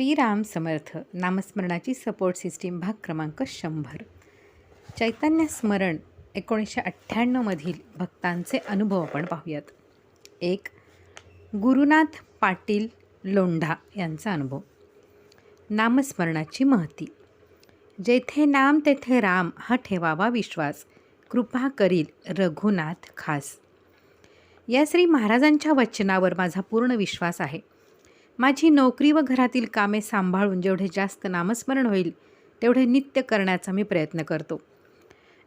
श्रीराम समर्थ नामस्मरणाची support system भाग क्रमांक शंभर. चैतन्य स्मरण एकोणीसशे अठ्ठ्याण्णवमधील भक्तांचे अनुभव आपण पाहूयात. एक गुरुनाथ पाटील लोंढा यांचा अनुभव. नामस्मरणाची महती. जेथे नाम तेथे राम हा ठेवावा विश्वास. कृपा करील रघुनाथ खास. या श्री महाराजांच्या वचनावर माझा पूर्ण विश्वास आहे. माझी नोकरी व घरातील कामे सांभाळून जेवढे जास्त नामस्मरण होईल तेवढे नित्य करण्याचा मी प्रयत्न करतो.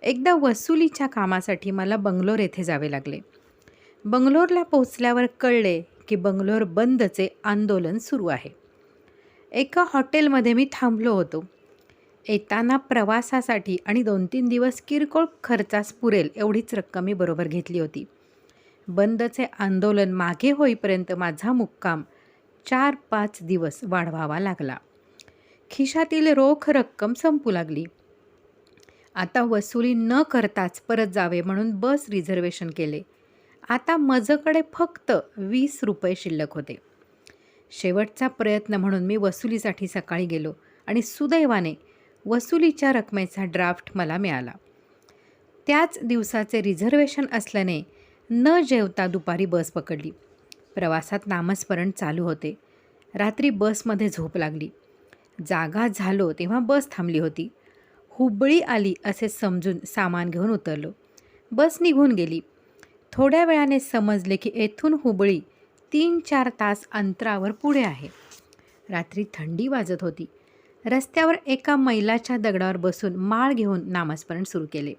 एकदा वसुलीच्या कामासाठी मला बंगलोर येथे जावे लागले. बंगलोरला पोहोचल्यावर कळले की बंगलोर बंदचे आंदोलन सुरू आहे. एका हॉटेलमध्ये मी थांबलो होतो. येताना प्रवासासाठी आणि दोन तीन दिवस किरकोळ खर्चास पुरेल एवढीच रक्कम मी बरोबर घेतली होती. बंदचे आंदोलन मागे होईपर्यंत माझा मुक्काम चार पाच दिवस वाढवावा लागला. खिशातील रोख रक्कम संपू लागली. आता वसुली न करताच परत जावे म्हणून बस रिझर्वेशन केले. आता मजकडे फक्त वीस रुपये शिल्लक होते. शेवटचा प्रयत्न म्हणून मी वसुलीसाठी सकाळी गेलो आणि सुदैवाने वसुलीच्या रकमेचा ड्राफ्ट मला मिळाला. त्याच दिवसाचे रिझर्वेशन असल्याने न जेवता दुपारी बस पकडली. प्रवासात नामस्मरण चालू होते. रात्री बसमध्ये झोप लागली. जागा झालो तेव्हा बस थांबली होती. हुबळी आली असे समजून सामान घेऊन उतरलो. बस निघून गेली. थोड्या वेळाने समजले की येथून हुबळी तीन चार तास अंतरावर पुढे आहे. रात्री थंडी वाजत होती. रस्त्यावर एका मैलाच्या दगडावर बसून माळ घेऊन नामस्मरण सुरू केले.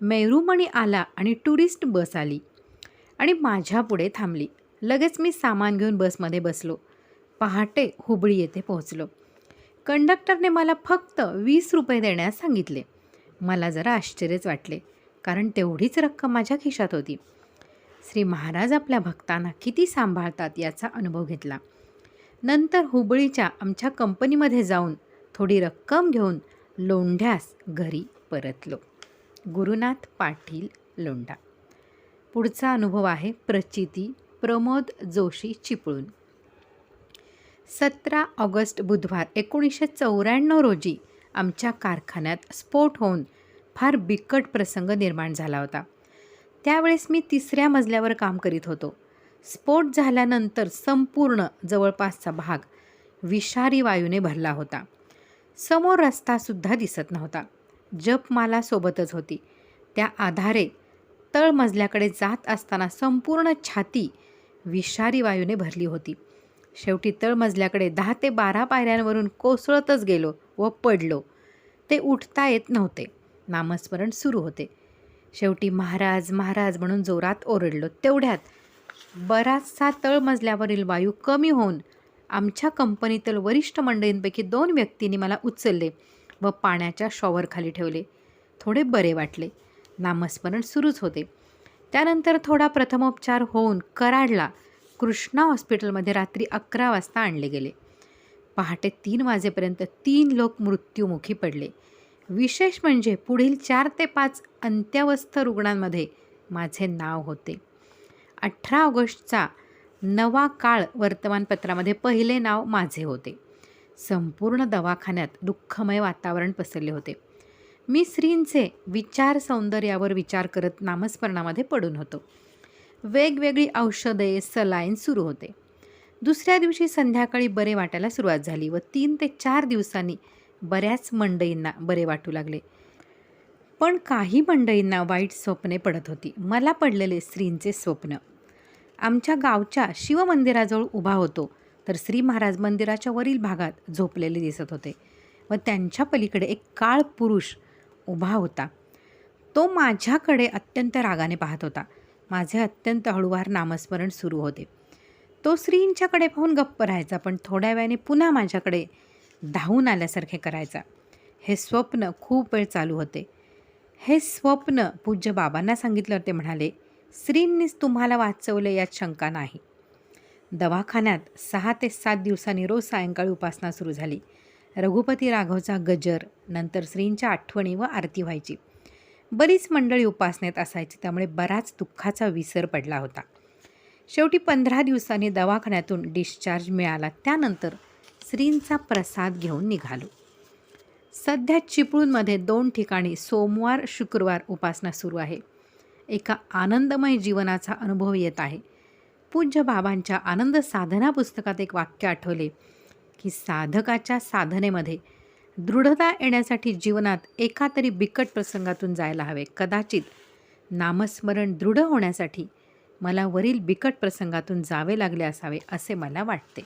मेरूमणी आला आणि टुरिस्ट बस आली आणि माझ्यापुढे थांबली. लगेच मी सामान घेऊन बसमध्ये बसलो. पहाटे हुबळी येथे पोहोचलो. कंडक्टरने मला फक्त वीस रुपये देण्यास सांगितले. मला जरा आश्चर्यच वाटले कारण तेवढीच रक्कम माझ्या खिशात होती. श्री महाराज आपल्या भक्तांना किती सांभाळतात याचा अनुभव घेतला. नंतर हुबळीच्या आमच्या कंपनीमध्ये जाऊन थोडी रक्कम घेऊन लोंढ्यास घरी परतलो. गुरुनाथ पाटील लोंढा. पुढचा अनुभव आहे प्रचिती प्रमोद जोशी चिपळूण. सतरा ऑगस्ट बुधवार एकोणीसशे चौऱ्याण्णव रोजी आमच्या कारखान्यात स्फोट होऊन फार बिकट प्रसंग निर्माण झाला होता. त्यावेळेस मी तिसऱ्या मजल्यावर काम करीत होतो. स्फोट झाल्यानंतर संपूर्ण जवळपासचा भाग विषारी वायूने भरला होता. समोर रस्तासुद्धा दिसत नव्हता. जपमाला सोबतच होती. त्या आधारे तळमजल्याकडे जात असताना संपूर्ण छाती विषारी वायूने भरली होती. शेवटी तळमजल्याकडे दहा ते बारा पायऱ्यांवरून कोसळतच गेलो व पडलो. ते उठता येत नव्हते. नामस्मरण सुरू होते. शेवटी महाराज महाराज म्हणून जोरात ओरडलो. तेवढ्यात बराचसा तळमजल्यावरील वायू कमी होऊन आमच्या कंपनीतील वरिष्ठ मंडळींपैकी दोन व्यक्तींनी मला उचलले व पाण्याच्या शॉवरखाली ठेवले. थोडे बरे वाटले. नामस्मरण सुरूच होते. त्यानंतर थोडा प्रथमोपचार होऊन कराडला कृष्णा हॉस्पिटलमध्ये रात्री अकरा वाजता आणले गेले. पहाटे तीन वाजेपर्यंत तीन लोक मृत्युमुखी पडले. विशेष म्हणजे पुढील चार ते पाच अंत्यवस्थ रुग्णांमध्ये माझे नाव होते. अठरा ऑगस्टचा नवा काळ वर्तमानपत्रामध्ये पहिले नाव माझे होते. संपूर्ण दवाखान्यात दुःखमय वातावरण पसरले होते. मी श्रींचे विचार सौंदर्यावर विचार करत नामस्मरणामध्ये पडून होतो. वेगवेगळी औषधे सलाईन सुरू होते. दुसऱ्या दिवशी संध्याकाळी बरे वाटायला सुरुवात झाली व तीन ते चार दिवसांनी बऱ्याच मंडईंना बरे वाटू लागले. पण काही मंडळींना वाईट स्वप्ने पडत होती. मला पडलेले श्रींचे स्वप्न. आमच्या गावच्या शिवमंदिराजवळ उभा होतो तर श्री महाराज मंदिराच्या वरील भागात झोपलेले दिसत होते व त्यांच्या पलीकडे एक काळ पुरुष उभा होता. तो माझ्याकडे अत्यंत रागाने पाहत होता. माझे अत्यंत हळूवार नामस्मरण सुरू होते. तो श्रींच्याकडे पाहून गप्प राहायचा पण थोड्या वेळाने पुन्हा माझ्याकडे धावून आल्यासारखे करायचा. हे स्वप्न खूप वेळ चालू होते. हे स्वप्न पूज्य बाबांना सांगितलं ते म्हणाले श्रींनीच तुम्हाला वाचवले यात शंका नाही. दवाखान्यात सहा ते सात दिवसांनी रोज सायंकाळी उपासना सुरू झाली. रघुपती राघवचा गजर नंतर श्रींच्या आठवणी व आरती व्हायची. बरीच मंडळी उपासनेत असायची त्यामुळे बराच दुःखाचा विसर पडला होता. शेवटी पंधरा दिवसांनी दवाखान्यातून डिस्चार्ज मिळाला त्यानंतर श्रींचा प्रसाद घेऊन निघालो. सध्या चिपळूणमध्ये दोन ठिकाणी सोमवार शुक्रवार उपासना सुरू आहे. एका आनंदमय जीवनाचा अनुभव येत आहे. पूज्य बाबांच्या आनंद साधना पुस्तकात एक वाक्य आठवले की साधकाच्या साधनेमध्ये दृढता येण्यासाठी जीवनात एका तरी बिकट प्रसंगातून जायला हवे. कदाचित नामस्मरण दृढ होण्यासाठी मला वरील बिकट प्रसंगातून जावे लागले असावे असे मला वाटते.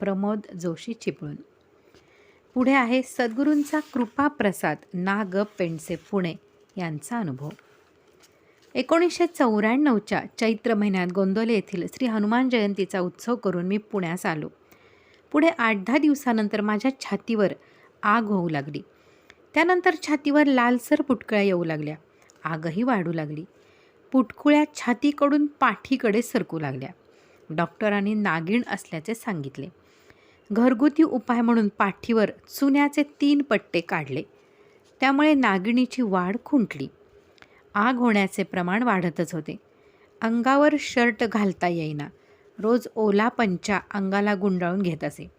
प्रमोद जोशी चिपळूण. पुढे आहे सद्गुरूंचा कृपा प्रसाद नाग पेंडसे पुणे यांचा अनुभव. एकोणीसशे चौऱ्याण्णवच्या चैत्र महिन्यात गोंदोले येथील श्री हनुमान जयंतीचा उत्सव करून मी पुण्यास आलो. पुढे आठ दहा दिवसानंतर माझ्या छातीवर आग होऊ लागली. त्यानंतर छातीवर लालसर पुटकळ्या येऊ लागल्या. आगही वाढू लागली. पुटकुळ्या छातीकडून पाठीकडे सरकू लागल्या. डॉक्टरांनी नागिण असल्याचे सांगितले. घरगुती उपाय म्हणून पाठीवर चुन्याचे तीन पट्टे काढले. त्यामुळे नागिणीची वाढ खुंटली. आग होण्याचे प्रमाण वाढतच होते. अंगावर शर्ट घालता येईना. रोज ओला पंचा अंगाला गुंडाळून घेत असे.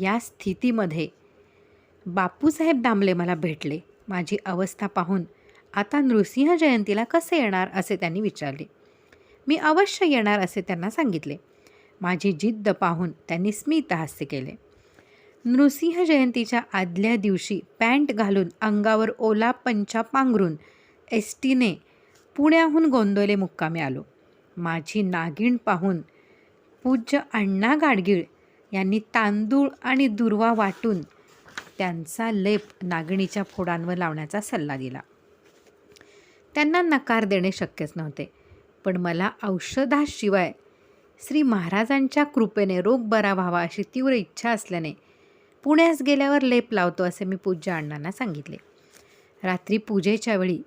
या स्थितीमध्ये बापूसाहेब दामले मला भेटले. माझी अवस्था पाहून आता नृसिंह जयंतीला कसे येणार असे त्यांनी विचारले. मी अवश्य येणार असे त्यांना सांगितले. माझी जिद्द पाहून त्यांनी स्मितहास्य केले. नृसिंह जयंतीच्या आदल्या दिवशी पॅन्ट घालून अंगावर ओला पंचा पांघरून एस टीने पुण्याहून गोंदवले मुक्कामी आलो. माझी नागिण पाहून पूज्य अण्णा गाडगीळ यांनी तांदूळ आणि दुर्वा वाटून त्यांचा लेप नागिणीच्या फोडांवर लावण्याचा सल्ला दिला. त्यांना नकार देणे शक्यच नव्हते पण मला औषधाशिवाय श्री महाराजांच्या कृपेने रोग बरा व्हावा अशी तीव्र इच्छा असल्याने पुण्यास गेल्यावर लेप लावतो असे मी पूज्य अण्णांना सांगितले. रात्री पूजेच्या वेळी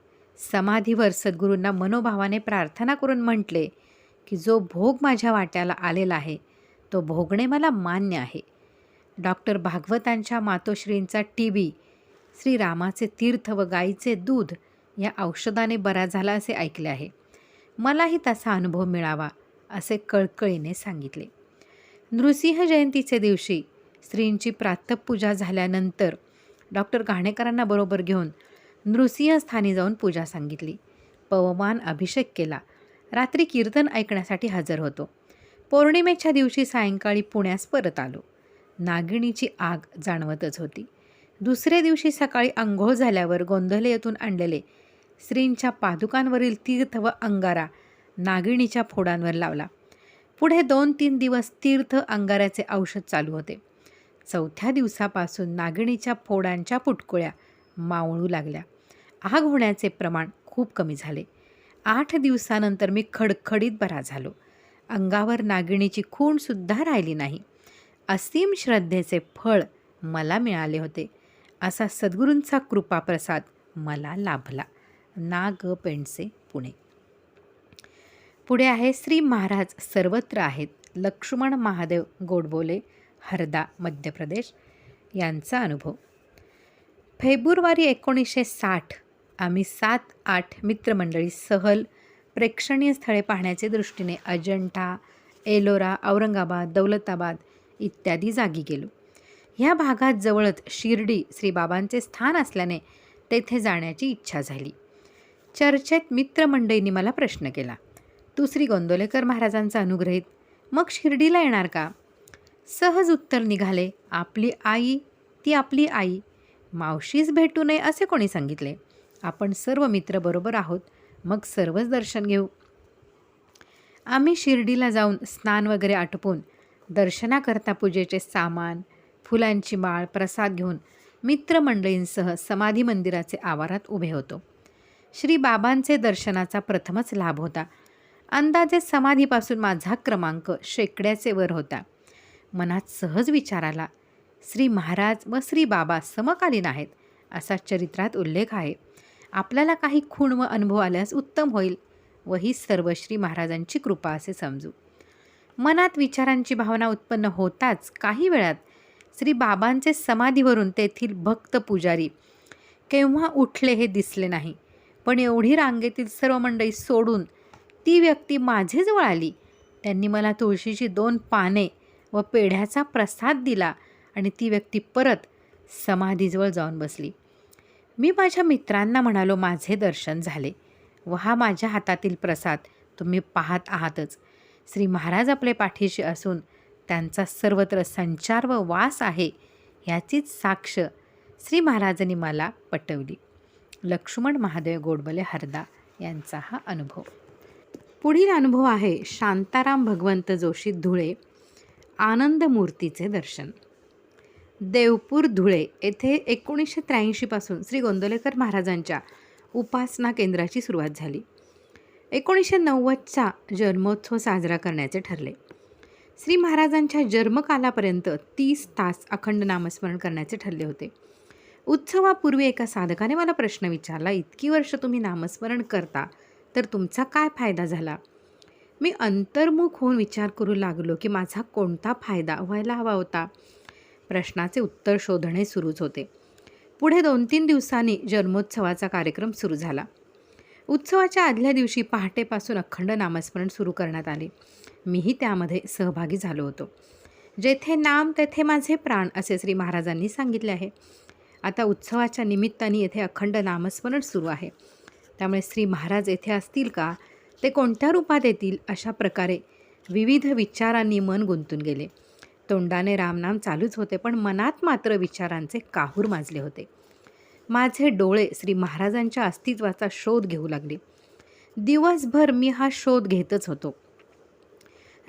समाधीवर सद्गुरूंना मनोभावाने प्रार्थना करून म्हटले की जो भोग माझ्या वाट्याला आलेला आहे तो भोगणे मला मान्य आहे. डॉक्टर भागवतांच्या मातोश्रींचा टी बी श्रीरामाचे तीर्थ व गाईचे दूध या औषधाने बरा झाला असे ऐकले आहे. मलाही तसा अनुभव मिळावा असे कळकळीने सांगितले. नृसिंह जयंतीचे दिवशी स्त्रींची प्रातपूजा झाल्यानंतर डॉक्टर घाणेकरांना बरोबर घेऊन नृसिंहस्थानी जाऊन पूजा सांगितली. पवमान अभिषेक केला. रात्री कीर्तन ऐकण्यासाठी हजर होतो. पौर्णिमेच्या दिवशी सायंकाळी पुण्यास परत आलो. नागिणीची आग जाणवतच होती. दुसऱ्या दिवशी सकाळी अंघोळ झाल्यावर गोंधले आणलेले स्त्रींच्या पादुकांवरील तीर्थ व अंगारा नागिणीच्या फोडांवर लावला. पुढे दोन तीन दिवस तीर्थ अंगाऱ्याचे औषध चालू होते. चौथ्या दिवसापासून नागिणीच्या फोडांच्या पुटकुळ्या मावळू लागल्या. आग होण्याचे प्रमाण खूप कमी झाले. आठ दिवसानंतर मी खडखडीत बरा झालो. अंगावर नागिणीची खूणसुद्धा राहिली नाही. असीम श्रद्धेचे फळ मला मिळाले होते. असा सद्गुरूंचा कृपाप्रसाद मला लाभला. ना ग पेंडसे पुणे. पुढे आहे श्री महाराज सर्वत्र आहेत लक्ष्मण महादेव गोडबोले हरदा मध्य प्रदेश यांचा अनुभव. फेब्रुवारी एकोणीसशे साठ आम्ही सात आठ मित्रमंडळी सहल प्रेक्षणीय स्थळे पाहण्याचे दृष्टीने अजंठा एलोरा औरंगाबाद दौलताबाद इत्यादी जागी गेलो. ह्या भागात जवळच शिर्डी श्रीबाबांचे स्थान असल्याने तेथे जाण्याची इच्छा झाली. चर्चेत मित्रमंडळींनी मला प्रश्न केला तू श्री गोंदोलेकर महाराजांचा अनुग्रहित मग शिर्डीला येणार का? सहज उत्तर निघाले आपली आई ती आपली आई मावशीच भेटू नये असे कोणी सांगितले. आपण सर्व मित्र बरोबर आहोत. मग सर्वच दर्शन घेऊ. आम्ही शिर्डीला जाऊन स्नान वगैरे आटपून दर्शनाकरता पूजेचे सामान फुलांची माळ प्रसाद घेऊन मित्रमंडळींसह समाधी मंदिराचे आवारात उभे होतो. श्री बाबांचे दर्शनाचा प्रथमच लाभ होता. अंदाजे समाधीपासून माझा क्रमांक शेकड्याचे वर होता. मनात सहज विचार आला श्री महाराज व श्री बाबा समकालीन आहेत असा चरित्रात उल्लेख आहे. आपल्याला काही खूण व अनुभव आल्यास उत्तम होईल व ही सर्व श्री महाराजांची कृपा असे समजू. मनात विचारांची भावना उत्पन्न होताच काही वेळात श्री बाबांचे समाधीवरून तेथील भक्त पुजारी केव्हा उठले हे दिसले नाही. पण एवढी रांगेतील सर्व मंडळी सोडून ती व्यक्ती माझेजवळ आली. त्यांनी मला तुळशीची दोन पाने व पेढ्याचा प्रसाद दिला आणि ती व्यक्ती परत समाधीजवळ जाऊन बसली. मी माझ्या मित्रांना म्हणालो माझे दर्शन झाले. व हा माझ्या हातातील प्रसाद तुम्ही पाहत आहातच. श्री महाराज आपले पाठीशी असून त्यांचा सर्वत्र संचार व वास आहे ह्याचीच साक्ष श्री महाराजांनी मला पटवली. लक्ष्मण महादेव गोडबले हरदा यांचा हा अनुभव. पुढील अनुभव आहे शांताराम भगवंत जोशी धुळे आनंद मूर्तीचे दर्शन. देवपूर धुळे येथे एकोणीसशे त्र्याऐंशीपासून श्री गोंदवलेकर महाराजांच्या उपासना केंद्राची सुरुवात झाली. एकोणीसशे नव्वदचा जन्मोत्सव साजरा करण्याचे ठरले. श्री महाराजांच्या जन्मकालापर्यंत तीस तास अखंड नामस्मरण करण्याचे ठरले होते. उत्सवापूर्वी एका साधकाने मला प्रश्न विचारला इतकी वर्ष तुम्ही नामस्मरण करता तर तुमचा काय फायदा झाला? मी अंतर्मुख होऊन विचार करू लागलो की माझा कोणता फायदा व्हायला हवा होता? प्रश्नाचे उत्तर शोधणे सुरूच होते. पुढे दोन तीन दिवसांनी जन्मोत्सवाचा कार्यक्रम सुरू झाला. उत्सवाच्या आदल्या दिवशी पहाटेपासून अखंड नामस्मरण सुरू करण्यात आले. मीही त्यामध्ये सहभागी झालो होतो. जेथे नाम तेथे माझे प्राण असे श्री महाराजांनी सांगितले आहे. आता उत्सवाच्या निमित्ताने येथे अखंड नामस्मरण सुरू आहे. त्यामुळे श्री महाराज येथे असतील का? ते कोणत्या रूपात येतील? अशा प्रकारे विविध विचारांनी मन गुंतून गेले. तोंडाने रामनाम चालूच होते पण मनात मात्र विचारांचे काहूर माजले होते. माझे डोळे श्री महाराजांच्या अस्तित्वाचा शोध घेऊ लागले. दिवसभर मी हा शोध घेतच होतो.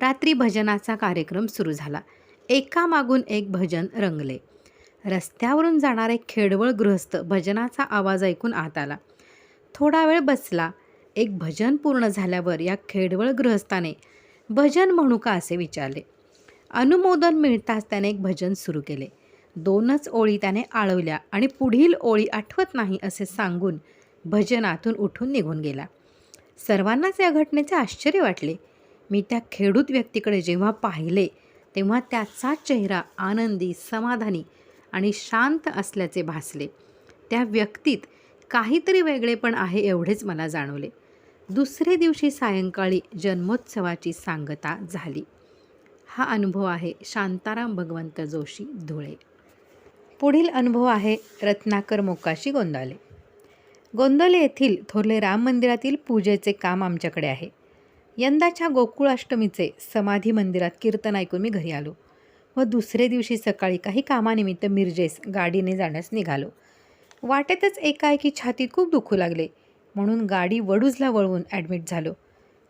रात्री भजनाचा कार्यक्रम सुरू झाला. एकामागून एक भजन रंगले. रस्त्यावरून जाणारे खेडवळ गृहस्थ भजनाचा आवाज ऐकून आत आला. थोडा वेळ बसला. एक भजन पूर्ण झाल्यावर या खेडवळ गृहस्थाने भजन म्हणू का? असे विचारले. अनुमोदन मिळताच त्याने एक भजन सुरू केले. दोनच ओळी त्याने आळवल्या आणि पुढील ओळी आठवत नाही असे सांगून भजनातून उठून निघून गेला. सर्वांनाच या घटनेचे आश्चर्य वाटले. मी त्या खेडूत व्यक्तीकडे जेव्हा पाहिले तेव्हा त्याचा चेहरा आनंदी समाधानी आणि शांत असल्याचे भासले. त्या व्यक्तीत काहीतरी वेगळेपण आहे एवढेच मला जाणवले. दुसरे दिवशी सायंकाळी जन्मोत्सवाची सांगता झाली. हा अनुभव आहे शांताराम भगवंत जोशी धुळे. पुढील अनुभव आहे रत्नाकर मोकाशी गोंदाले गोंदाले येथील थोरले राम मंदिरातील पूजेचे काम आमच्याकडे आहे. यंदाच्या गोकुळाष्टमीचे समाधी मंदिरात कीर्तन ऐकून मी घरी आलो व दुसरे दिवशी सकाळी काही कामानिमित्त मिरजेस गाडीने जाण्यास निघालो. वाटेतच एकाएकी छातीत खूप दुखू लागले म्हणून गाडी वडूजला वळवून ॲडमिट झालो.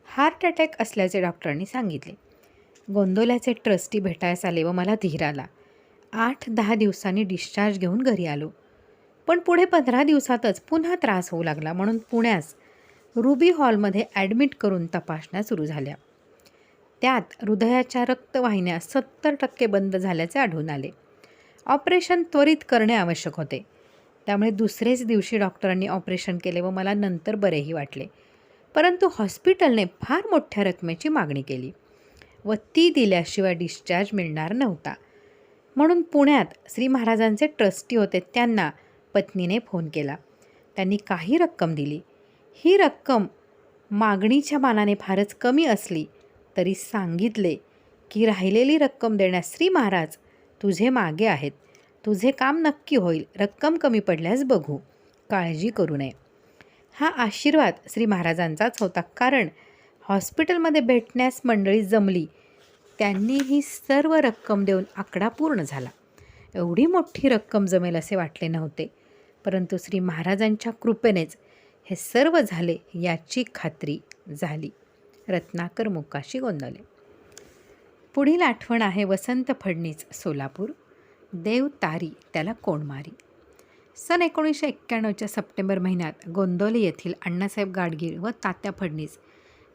हार्ट अटॅक असल्याचे डॉक्टरांनी सांगितले. गोंदोल्याचे ट्रस्टी भेटायस आले व मला धीर आला. आठ दहा दिवसांनी डिस्चार्ज घेऊन घरी आलो. पण पुढे पंधरा दिवसातच पुन्हा त्रास होऊ लागला म्हणून पुण्यास रुबी हॉलमध्ये ॲडमिट करून तपासण्या सुरू झाल्या. त्यात हृदयाच्या रक्तवाहिन्या सत्तर टक्के बंद झाल्याचे आढळून आले. ऑपरेशन त्वरित करणे आवश्यक होते. त्यामुळे दुसरेच दिवशी डॉक्टरांनी ऑपरेशन केले व मला नंतर बरेही वाटले. परंतु हॉस्पिटलने फार मोठ्या रकमेची मागणी केली. व ती दिल्याशिवाय डिस्चार्ज मिळणार नव्हता. म्हणून पुण्यात श्री महाराजांचे ट्रस्टी होते त्यांना पत्नीने फोन केला. त्यांनी काही रक्कम दिली. ही रक्कम मागणीच्या मानाने फारच कमी असली तरी सांगितले की राहिलेली रक्कम देण्यास श्री महाराज तुझे मागे आहेत. तुझे काम नक्की होईल. रक्कम कमी पडल्यास बघू. काळजी करू नये. हा आशीर्वाद श्री महाराजांचाच होता. कारण हॉस्पिटलमध्ये भेटण्यास मंडळी जमली. त्यांनी ही सर्व रक्कम देऊन आकडा पूर्ण झाला. एवढी मोठी रक्कम जमेल असे वाटले नव्हते. परंतु श्री महाराजांच्या कृपेनेच हे सर्व झाले याची खात्री झाली. रत्नाकर मुकाशी गोंदवले. पुढील आठवण आहे वसंत फडणीस सोलापूर. देव तारी त्याला कोण मारी? सन एकोणीसशे एक्क्याण्णवच्या सप्टेंबर महिन्यात गोंदोली येथील अण्णासाहेब गाडगीळ व तात्या फडणीस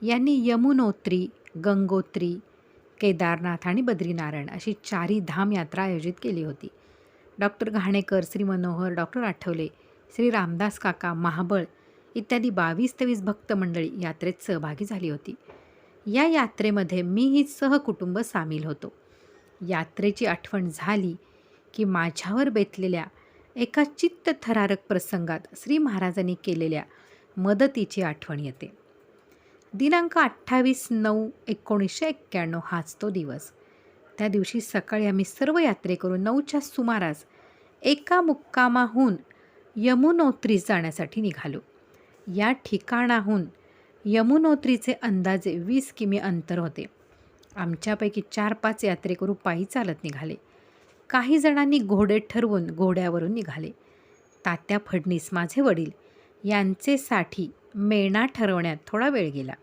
यांनी यमुनोत्री गंगोत्री केदारनाथ आणि बद्रीनारायण अशी चारी धाम यात्रा आयोजित केली होती. डॉक्टर घाणेकर श्री मनोहर डॉक्टर आठवले श्री रामदास काका महाबळ इत्यादी बावीस तेवीस भक्त मंडळी यात्रेत सहभागी झाली होती. या यात्रेमध्ये मीही सहकुटुंब सामील होतो. यात्रेची आठवण झाली की माझ्यावर बेतलेल्या एका चित्तथरारक प्रसंगात श्री महाराजांनी केलेल्या मदतीची आठवण येते. दिनांक अठ्ठावीस नऊ एकोणीसशे एक्क्याण्णव हाच तो दिवस. त्या दिवशी सकाळी आम्ही सर्व यात्रेकरू नऊच्या सुमारास एका मुक्कामाहून यमुनोत्रीस जाण्यासाठी निघालो. या ठिकाणाहून यमुनोत्रीचे अंदाजे वीस किमी अंतर होते. आमच्यापैकी चार पाच यात्रेकरू पायी चालत निघाले. काही जणांनी घोडे ठरवून घोड्यावरून निघाले. तात्या फडणीस माझे वडील यांचेसाठी मेणा ठरवण्यात थोडा वेळ गेला.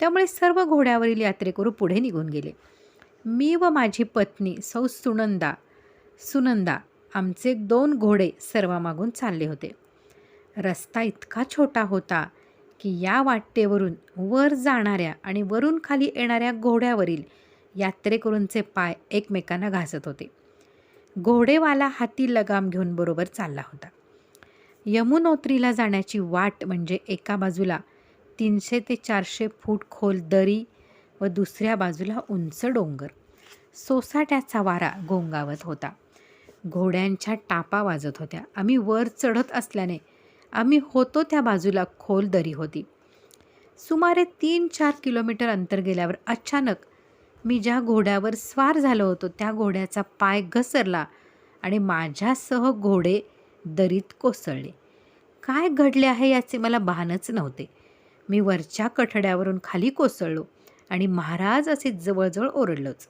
त्यामुळे सर्व घोड्यावरील यात्रेकरू पुढे निघून गेले. मी व माझी पत्नी सौ सुनंदा सुनंदा आमचे दोन घोडे सर्वामागून चालले होते. रस्ता इतका छोटा होता की या वाटेवरून वर जाणाऱ्या आणि वरून खाली येणाऱ्या घोड्यावरील यात्रेकरूंचे पाय एकमेकांना घासत होते. घोडेवाला हाती लगाम घेऊन बरोबर चालला होता. यमुनोत्रीला जाण्याची वाट म्हणजे एका बाजूला तीनशे ते चारशे फूट खोल दरी व दुसऱ्या बाजूला उंच डोंगर. सोसाट्याचा वारा गोंगावत होता. घोड्यांच्या टापा वाजत होत्या. आम्ही वर चढत असल्याने आम्ही होतो त्या बाजूला खोल दरी होती. सुमारे तीन चार किलोमीटर अंतर गेल्यावर अचानक मी ज्या घोड्यावर स्वार झालो होतो त्या घोड्याचा पाय घसरला आणि माझ्यासह घोडे दरीत कोसळले. काय घडले आहे याचे मला भानच नव्हते. मी वरच्या कठड्यावरून खाली कोसळलो आणि महाराज असे जवळजवळ ओरडलोच.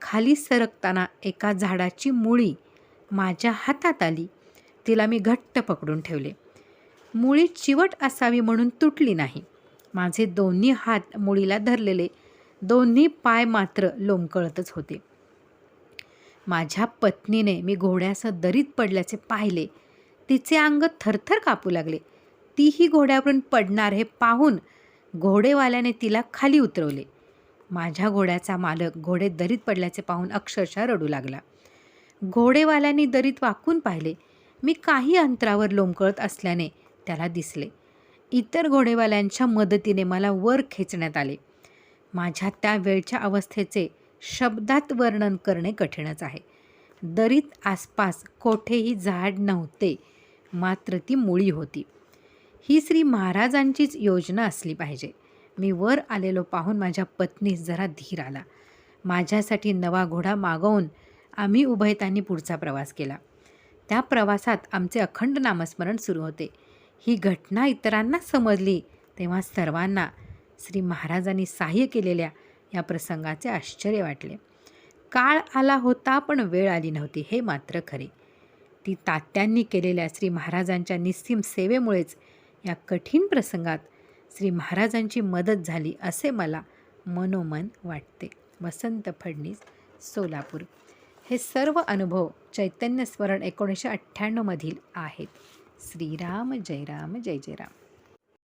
खाली सरकताना एका झाडाची मुळी माझ्या हातात आली. तिला मी घट्ट पकडून ठेवले. मुळी चिवट असावी म्हणून तुटली नाही. माझे दोन्ही हात मुळीला धरलेले. दोन्ही पाय मात्र लोंबकळतच होते. माझ्या पत्नीने मी घोड्यासह दरीत पडल्याचे पाहिले. तिचे अंग थरथर कापू लागले. तीही घोड्यावरून पडणार हे पाहून घोडेवाल्याने तिला खाली उतरवले. माझ्या घोड्याचा मालक घोडे दरीत पडल्याचे पाहून अक्षरशः रडू लागला. घोडेवाल्याने दरीत वाकून पाहिले. मी काही अंतरावर लोंबकळत असल्याने त्याला दिसले. इतर घोडेवाल्यांच्या मदतीने मला वर खेचण्यात आले. माझ्या त्या वेळच्या अवस्थेचे शब्दात वर्णन करणे कठीणच आहे. दरीत आसपास कोठेही झाड नव्हते मात्र ती मुळी होती. ही श्री महाराजांचीच योजना असली पाहिजे. मी वर आलेलो पाहून माझ्या पत्नीस जरा धीर आला. माझ्यासाठी नवा घोडा मागवून आम्ही उभयतांनी पुढचा प्रवास केला. त्या प्रवासात आमचे अखंड नामस्मरण सुरू होते. ही घटना इतरांना समजली तेव्हा सर्वांना श्री महाराजांनी सहाय्य केलेल्या या प्रसंगाचे आश्चर्य वाटले. काळ आला होता पण वेळ आली नव्हती हे मात्र खरे. ती तात्यांनी केलेल्या श्री महाराजांच्या निस्सीम सेवेमुळेच या कठीण प्रसंगात श्री महाराजांची मदत झाली असे मला मनोमन वाटते. वसंत फडणीस सोलापूर. हे सर्व अनुभव चैतन्य स्मरण एकोणीसशे अठ्ठ्याण्णवमधील आहेत. श्रीराम जय राम जय जय राम.